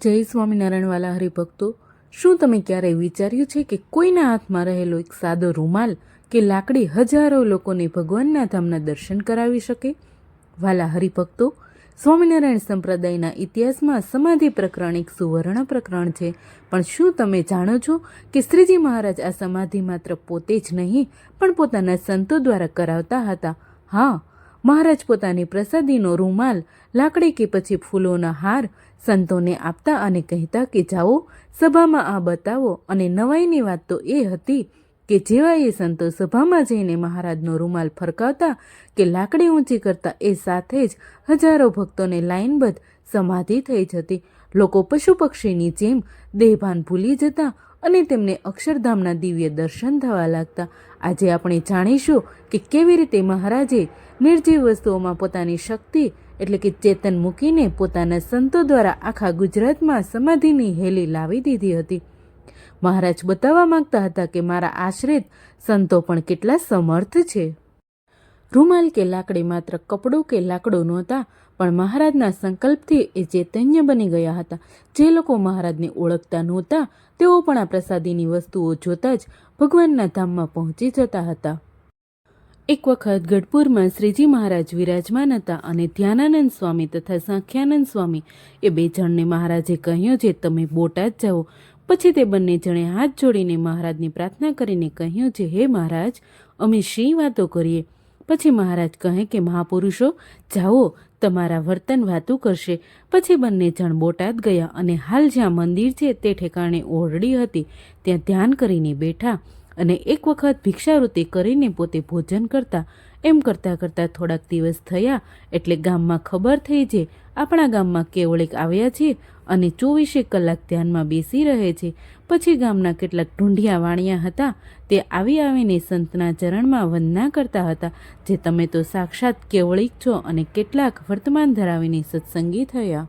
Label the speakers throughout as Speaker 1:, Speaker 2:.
Speaker 1: જય સ્વામિનારાયણવાલા હરિભક્તો, શું તમે ક્યારેય વિચાર્યું છે કે કોઈના હાથમાં રહેલો એક સાદો રૂમાલ કે લાકડી હજારો લોકોને ભગવાનના ધામના દર્શન કરાવી શકે? વાલા હરિભક્તો, સ્વામિનારાયણ સંપ્રદાયના ઇતિહાસમાં સમાધિ પ્રકરણ એક સુવર્ણ પ્રકરણ છે. પણ શું તમે જાણો છો કે શ્રીજી મહારાજ આ સમાધિ માત્ર પોતે જ નહીં, પણ પોતાના સંતો દ્વારા કરાવતા હતા? હા મહારાજ પોતાની પ્રસાદીનો રૂમાલ, લાકડી કે પછી ફૂલોના હાર સંતોને આપતા અને કહેતા કે, જાઓ, સભામાં આ બતાવો. અને નવાઈની વાત તો એ હતી કે જેવા એ સંતો સભામાં જઈને મહારાજનો રૂમાલ ફરકાવતા કે લાકડી ઊંચી કરતા, એ સાથે જ હજારો ભક્તોને લાઇનબદ્ધ સમાધિ થઈ જતી. લોકો પશુ પક્ષીની જેમ દેહભાન ભૂલી જતા અને તેમને અક્ષરધામના દિવ્ય દર્શન થવા લાગતા. આજે આપણે જાણીશું કે કેવી રીતે મહારાજે નિર્જીવ વસ્તુઓમાં પોતાની શક્તિ, એટલે કે ચેતન મૂકીને પોતાના સંતો દ્વારા આખા ગુજરાતમાં સમાધિની હેલી લાવી દીધી હતી. મહારાજ બતાવવા માંગતા હતા કે મારા આશ્રિત સંતો પણ કેટલા સમર્થ છે. રૂમાલ કે લાકડી માત્ર કપડું કે લાકડું નહોતા પણ મહારાજના સંકલ્પથી એ ચૈતન્ય બની ગયા હતા. જે લોકો મહારાજને ઓળખતા નહોતા, તેઓ પણ આ પ્રસાદીની વસ્તુઓ જોતા જ ભગવાનના ધામમાં પહોંચી જતા હતા. એક વખત ગઢપુરમાં શ્રીજી મહારાજ વિરાજમાન હતા અને ધ્યાનાનંદ સ્વામી તથા સાંખ્યાનંદ સ્વામી એ બે જણને મહારાજે કહ્યું છે તમે બોટાદ જાઓ, પછી તે બંને જણે હાથ જોડીને મહારાજની પ્રાર્થના કરીને કહ્યું છે હે મહારાજ, અમે શી વાતો કરીએ? પછી મહારાજ કહે કે, મહાપુરુષો, જાઓ તમારા વર્તન વાતું કરશે. પછી બંને જણ બોટાદ ગયા અને હાલ જ્યાં મંદિર છે તે ઠેકાણે ઓરડી હતી, ત્યાં ધ્યાન કરીને બેઠા અને એક વખત ભિક્ષાવૃત્તિ કરીને પોતે ભોજન કરતા. એમ કરતાં કરતાં થોડાક દિવસ થયા, એટલે ગામમાં ખબર થઈ છે આપણા ગામમાં કેવળીક આવ્યા છે અને ચોવીસે કલાક ધ્યાનમાં બેસી રહે છે. પછી ગામના કેટલાક ઢૂંઢિયા વાણિયા હતા. તે આવી આવીને સંતના ચરણમાં વંદના કરતા હતા, જે તમે તો સાક્ષાત કેવળિક છો અને કેટલાક વર્તમાન ધરાવીને સત્સંગી થયા.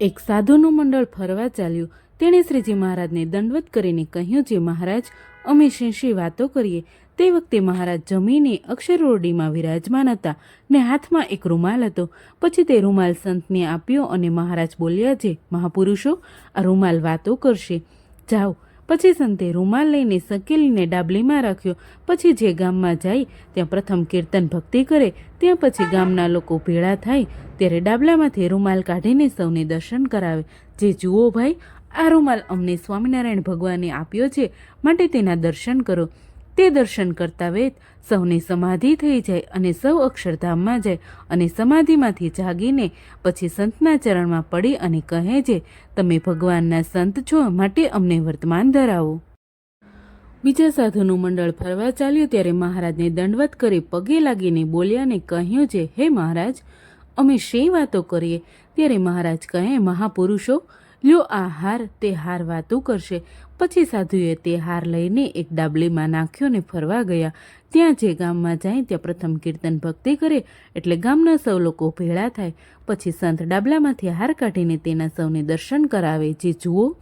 Speaker 1: એક સાધુનું મંડળ ફરવા ચાલ્યું. તેણે શ્રીજી મહારાજને દંડવત કરીને કહ્યું, જે મહારાજ, અમે શી શી વાતો કરીએ. તે વખતે મહારાજ જમીને અક્ષરોરડીમાં વિરાજમાન હતા ને હાથમાં એક રૂમાલ હતો. પછી તે રૂમાલ સંતને આપ્યો અને મહારાજ બોલ્યા છે મહાપુરુષો, આ રૂમાલ વાતો કરશે. જાઓ. પછી સંતે રૂમાલ લઈને સકેલીને ડાબલીમાં રાખ્યો. પછી જે ગામમાં જાય, ત્યાં પ્રથમ કીર્તન ભક્તિ કરે, ત્યાં પછી ગામના લોકો ભેળા થાય, ત્યારે ડાબલામાંથી રૂમાલ કાઢીને સૌને દર્શન કરાવે. જે જુઓ ભાઈ, આ રૂમાલ અમને સ્વામિનારાયણ ભગવાને આપ્યો છે, માટે તેના દર્શન કરો. તે દર્શન કરતા વેત સૌને સમાધિ થઈ જાય અને સૌ અક્ષરધામમાં જાય અને સમાધિમાંથી જાગીને પછી સંતના ચરણમાં પડી અને કહે છે, તમે ભગવાનના સંત છો, માટે અમને વર્તમાન ધરાવો. બીજા સાધુનું મંડળ ફરવા ચાલ્યું ત્યારે મહારાજને દંડવત કરી પગે લાગીને બોલ્યા ને કહ્યું છે, હે મહારાજ, અમે શી વાતો કરીએ? ત્યારે મહારાજ કહે, મહાપુરુષો લ્યો આ હાર, તે હાર વાતું કરશે. પછી સાધુએ તે હાર લઈને એક ડાબલીમાં નાખ્યો ને ફરવા ગયા. ત્યાં જે ગામમાં જાય, ત્યાં પ્રથમ કીર્તન ભક્તિ કરે, એટલે ગામના સૌ લોકો ભેળા થાય. પછી સંત ડાબલામાંથી હાર કાઢીને તેના સૌને દર્શન કરાવે. જે જુઓ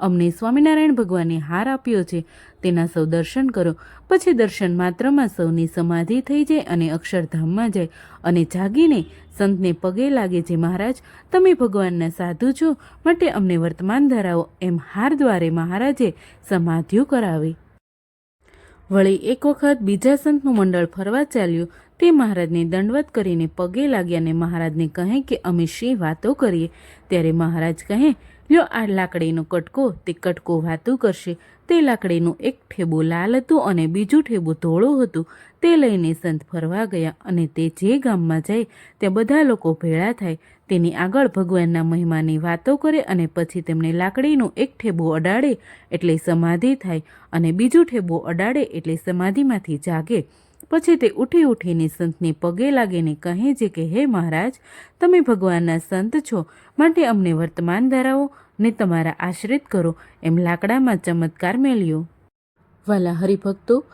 Speaker 1: અમને સ્વામિનારાયણ ભગવાને હાર આપ્યો છે. તેના સૌ દર્શન કરો. પછી દર્શન માત્રમાં સૌની સમાધિ થઈ જાય અને અક્ષરધામમાં જાય અને જાગીને સંતને પગે લાગે છે, મહારાજ, તમે ભગવાનના સાધુ છો. માટે અમને વર્તમાન ધરાવો એમ હાર દ્વારે મહારાજે સમાધિઓ કરાવી. વળી એક વખત બીજા સંતનું મંડળ ફરવા ચાલ્યું. તે મહારાજને દંડવત કરીને પગે લાગ્યા અને મહારાજને કહે કે અમે શી વાતો કરીએ? ત્યારે મહારાજ કહે લ્યો આ લાકડીનો કટકો, તે કટકો વાતું કરશે. તે લાકડીનું એક ઠેબું લાલ હતું અને બીજું ઠેબું ધોળું હતું. તે લઈને સંત ફરવા ગયા અને તે જે ગામમાં જાય, ત્યાં બધા લોકો ભેળા થાય. તેની આગળ ભગવાનના મહિમાની વાતો કરે અને પછી તેમને લાકડીનું એક ઠેબું અડાડે એટલે સમાધિ થાય અને બીજું ઠેબું અડાડે એટલે સમાધિમાંથી જાગે. પછી તે ઉઠી ઉઠીને સંતને પગે લાગીને કહે છે કે, હે મહારાજ, તમે ભગવાનના સંત છો. માટે અમને વર્તમાન ધરાવો. ને તમારા આશ્રિત કરો, એમ લાકડામાં ચમત્કાર મેળ્યો. વાલા હરિભક્તો,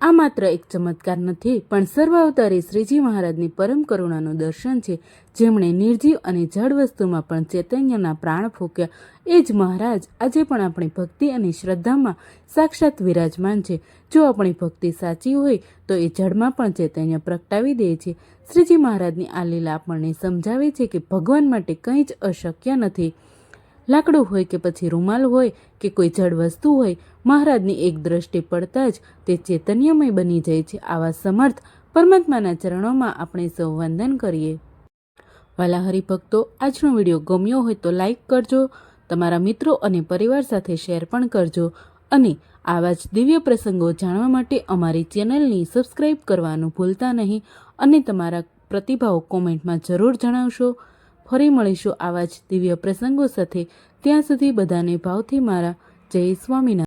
Speaker 1: આ માત્ર એક ચમત્કાર નથી, પણ સર્વાવતારી શ્રીજી મહારાજની પરમ કરુણાનું દર્શન છે. જેમણે નિર્જીવ અને જળ વસ્તુમાં પણ ચૈતન્યના પ્રાણ ફૂક્યા. એ જ મહારાજ આજે પણ આપણી ભક્તિ અને શ્રદ્ધામાં સાક્ષાત વિરાજમાન છે. જો આપણી ભક્તિ સાચી હોય, તો એ જળમાં પણ ચૈતન્ય પ્રગટાવી દે છે. શ્રીજી મહારાજની આ લીલા આપણને સમજાવે છે કે ભગવાન માટે કંઈ જ અશક્ય નથી. લાકડું હોય કે પછી રૂમાલ હોય કે કોઈ જડ વસ્તુ હોય, મહારાજની એક દ્રષ્ટિ પડતા જ તે ચેતન્યમય બની જાય છે આવા સમર્થ પરમાત્માના ચરણોમાં આપણે સૌ વંદન કરીએ. વાલા હરિભક્તો, આજનો વીડિયો ગમ્યો હોય તો લાઈક કરજો, તમારા મિત્રો અને પરિવાર સાથે શેર પણ કરજો અને આવા જ દિવ્ય પ્રસંગો જાણવા માટે અમારી ચેનલની સબસ્ક્રાઈબ કરવાનું ભૂલતા નહીં અને તમારા પ્રતિભાવો કોમેન્ટમાં જરૂર જણાવશો. ફરી મળીશું આવા જ દિવ્ય પ્રસંગો સાથે. ત્યાં સુધી બધાને ભાવથી મારા જય સ્વામિનારાયણ.